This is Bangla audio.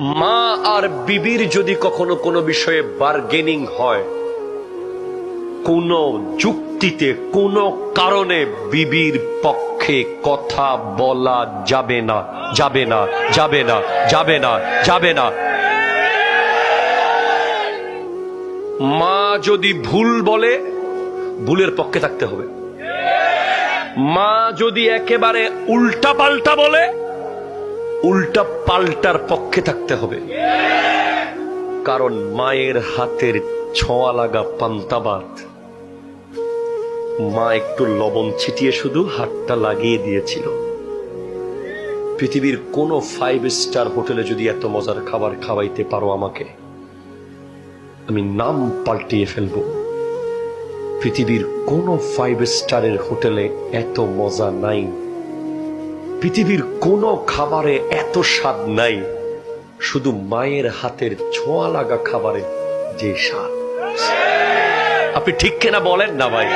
মা আর বিবির যদি কখনো কোনো বিষয়ে বার্গেনিং হয়, কোন যুক্তিতে, কোন কারণে বিবির পক্ষে কথা বলা যাবে না যাবে না যাবে না যাবে না যাবে না। মা যদি ভুল বলে, ভুলের পক্ষে থাকতে হবে। মা যদি একেবারে উল্টা পাল্টা বলে উল্টা পাল্টার পক্ষে থাকতে হবে। কারণ মায়ের হাতের ছোঁয়া লাগা পান্তাবাদ। মা একটু লবণ ছিটিয়ে শুধু হাতটা লাগিয়ে দিয়েছিল। পৃথিবীর কোন ফাইভ স্টার হোটেলে যদি এত মজার খাবার খাওয়াইতে পারো আমাকে, আমি নাম পাল্টিয়ে ফেলব। পৃথিবীর কোন ফাইভ স্টারের হোটেলে এত মজা নাই। পৃথিবীর কোনো খাবারে এত স্বাদ নাই, শুধু মায়ের হাতের ছোঁয়া লাগা খাবারে যে স্বাদ। আপনি ঠিক কেনা বলেন না ভাই?